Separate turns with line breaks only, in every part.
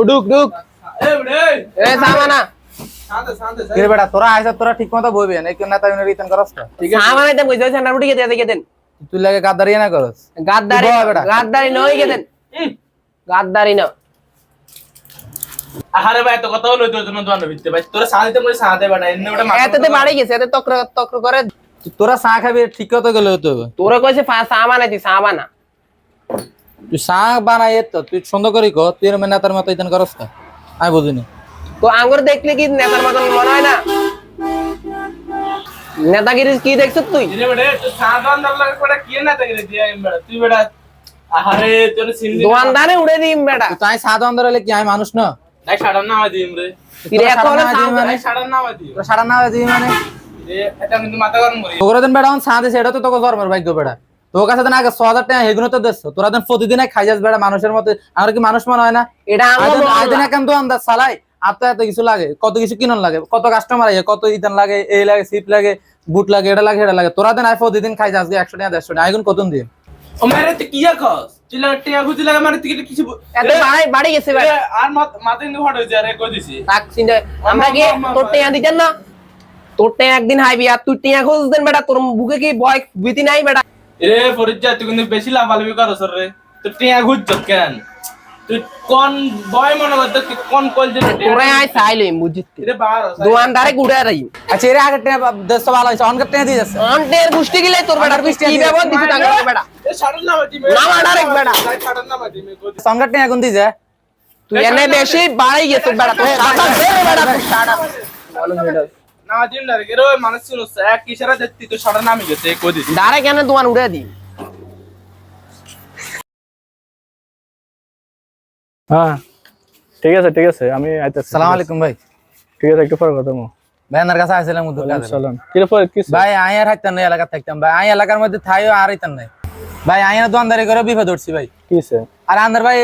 উডুক ডুক
এ সামানা।
বেটা তোরা আইসা তোরা ঠিক মতো বইবে না কেউ নেতা রিটার্ন করস? তো
সামানা দেন কইছো সেন্টার উঠে গেতে দেখে দেন
তুই লাগে গাদ্দারি না করস?
গাদ্দারি
তুই।
গাদ্দারি নই গাদ্দারি না।
আহারে ভাই তো কথা হলো তোর জন্য দোয়ানো ভিত্তি ভাই তোরা বেটা এমনি ওটা
বাড়ি গেছে এতে তক্র তক্র করে।
তোরা চা খাবি ঠিক মতো গেলে হতো
তোরা কইছে সামানা তুই সামানা
তুই চা বানাই তো তুই সুন্দর করি কো তুই এরম নেতার মতো ইতান করস না আমি বুঝিনি।
তো আঙ্গুর দেখলে কি নেতার মতন মনে হয় না? নেতাগিরি কি দেখছ তুই?
তুই
দোয়ানদারে উড়ে দিম বেটা।
তুই তাই সাদা অন্দর হলে কি আমি মানুষ না?
নাই সাড়ার নাম দিম রে। সাড়ার নাম দিম
তোরা সাড়া না মানে?
এটা কিন্তু মাথা গরম করি।
তোরা দিন এটা তো তোকে জন্মের ভাগ্য বেড়া তোর কাছে তো আগে ছ হাজার টাকা হেগুনো তো দেশ তোরা দিন প্রতিদিন খাই যাস বেড়া মানুষের মতো। আমার কি মানুষ মনে হয় না?
এটা আমার
একান তো আন্দাজ চালাই আর তো এত কিছু লাগে। কত কিছু কিনন লাগে কত কাস্টমার আইয়ে কত ইতান লাগে এই লাগে সিপ লাগে বুট লাগে এটা লাগে এটা লাগে। তোরা দিন আই প্রতিদিন খাই যাস একশো টাকা দেড়শো টাকা। এখন কতন দিন
ও মারে তুই কি খাস মানে কিছু
এত বাড়ি বাড়ি গেছে
এ, আর কিন্তু হট হয়েছে আরে কই দিছি?
তাক আমরা কি তোর টেয়া দিতেন না। তোর টেয়া একদিন হাইবি আর তুই টেয়া খোঁজ দেন বেটা তোর বুকে কি ভয় ভীতি নাই বেটা
রে ফরিজ্জা তুই কিন্তু বেশি লাফালাফি করছ রে তুই টিয়া ঘুরছ কেন তুই কোন বয় মনে করতে তুই কোন কল যে
তোরে আই চাইলে বুঝিস
রে বার
দোয়ানদারে গুড়ে রাই
আচ্ছা এর আগে টাকা দেড়শো ভালো হয়েছে অনকে টাকা দিয়ে যাচ্ছে
আন্টের গুষ্টি গিলে তোর বেটার
গুষ্টি
কি
আছে।
ব্যবহার দিছিস টাকা বেটা
এ সাড়ার নাম দিবে
নাম direct বেটা।
সাড়ার নাম দিবে কই দিছি
সঙ্গে টাকা এখন দিয়ে
তুই এনে বেশি বাড়াই গেছিস বেটা তোর সাদা দে বেটা তোর সাদা
না দিন না রে রে মানুষ ছিল এক ইশারা দেখতি তো সাড়ার নামই গেছে কই
ডারে কেন দোয়ান উড়ে দি
হ্যাঁ ঠিক আছে ঠিক আছে আমি আইতেছি।
আলাইকুম ভাই।
ঠিক আছে একটু পরে কথা
ভাই কাছে উদ্যোগ হাইতাম এলাকা থাকতাম ভাই। আই এলাকার মধ্যে থাইও আর হইতাম নাই ভাই আই আর দোয়ানদারি করে বিপদ উঠছি ভাই।
কিছে
আর আন্দার ভাই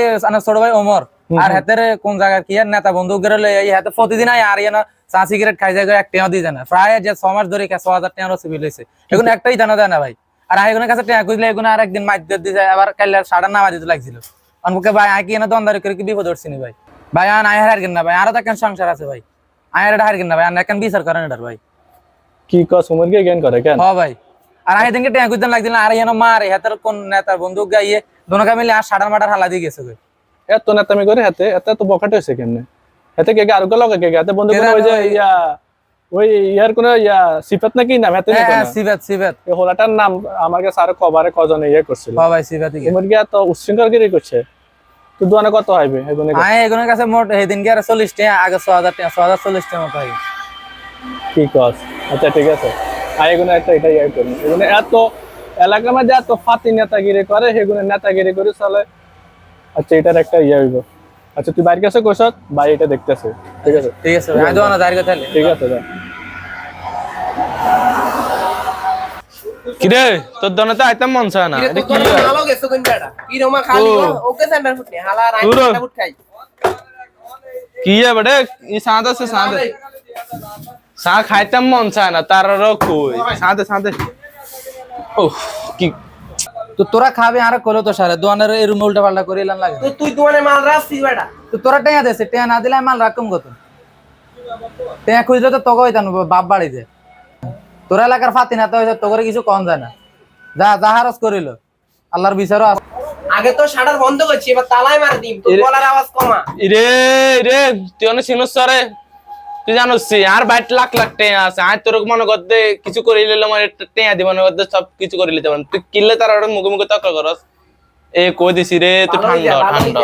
ছোট ভাই ওমর। আর হাতের কোন জায়গার কি আর নেতা বন্ধু করে লই এই হাতে প্রতিদিন আই আর ইয়ানো চা সিগারেট খাই যায় এক টেয়া দিয়ে জানা প্রায় যে ছ মাস ধরে ছ হাজার টাকা রসিবি লইছে এখন একটাই জানা দেয় না ভাই। আর আইগুনের কাছে টেয়া খুঁজলে এগুলো আর একদিন মাইর দিয়ে যায় আবার কাইলে সাড়া নামা দিতে লাগছিল। অনকে ভাই আই কি এনে দোয়ানদারি করে কি বিপদ উঠছি নি ভাই? ভাই আন আই হার না ভাই আরও তো একখান সংসার আছে ভাই। আই আর হার না ভাই আর একখান বিচার করেন এটার ভাই।
কি কস উমর কে জ্ঞান করে কেন?
হ ভাই। আর আই দিনকে টেয়া খুঁজতে লাগছিল আর ইয়ানো মারে হাতের কোন নেতার বন্দুক গাইয়ে দোনোকা মিলে আর সাড়ার মাটার হালা দিয়ে গেছে ভাই
এত নেতামি করে হাতে এত তো বকাট হয়েছে কেমনে? হাতে কে আর গেল কে হাতে বন্ধু
কেরা
ওই যে ইয়া ওই ইয়ার কোন ইয়া সিফাত নাকি? নাম হাতে নিত
হ্যাঁ
না
সিবেত সিবেত
এই হোলাটার নাম আমাকে স্যার কবারে কজনে ইয়ে করছিল।
সিবেত
উমর কে? এত উচ্ছৃঙ্খল গিরি করছে। তো দোয়ানে কত হইবে এগুনে
আয় এগুলোর কাছে মোট সেদিন কি আর চল্লিশ টাকা আগে ছ হাজার টাকা ছ হাজার চল্লিশ টাকা মতো হয়
কি কস? আচ্ছা ঠিক আছে। আর এগুলো একটা এটা ইয়ে করুন। এগুলো এত এলাকার মধ্যে এত ফাতি নেতাগিরি করে সেগুলো নেতাগিরি করে চলে। আচ্ছা এটার একটা ইয়ে হইব। আচ্ছা তুই বাড়ির কাছে কইস ভাই এটা দেখতেছে। ঠিক আছে
ঠিক আছে ভাই দোয়া না কথা
ঠিক আছে ভাই
কিরে তোর দনে তো আইতাম মন চায় না। এটা কি
ভালো গেছে কোনটা কি রোমা খালি ওকে সেন্টার ফুটনি হালা রাই ফুট খাই
কি এ বড়ে ই সাদা আছে সাদা সা খাইতাম মন চায় না তারও কই? সাদা সাদা ওহ কি
তো তোরা খাবে আর কলো তো সারে দোকানের এই রুম উল্টা পাল্টা করে এলাম লাগে।
তুই দোয়ানে মাল রাখছিস বেটা।
তো তোরা টেয়া দেছে টেয়া না দিলে মাল রাখুম কত? টেয়া খুঁজলে তো তোকে হইতাম বাপ বাড়ি যে তোরা এলাকার ফাতি না তো হয়েছে তোকে কিছু কম যায় না। যা যা হারস করিল। আল্লাহর বিচারও আছে।
আগে তো শাটার বন্ধ করছি এবার তালাই মার দিম তোর গলার আওয়াজ কমা।
রে রে তুই অনেক সরে। তুই জানোস আর বাইট লাখ লাখ টেয়া আছে। আর তোর মনে করতে কিছু করে নিলে মানে টেয়া দিব মনে করতে সব কিছু করে নিতে পারেন তুই কিনলে তার মুখে মুখে তক্ক করস। এ কই দিছি রে তুই ঠান্ডা ঠান্ডা।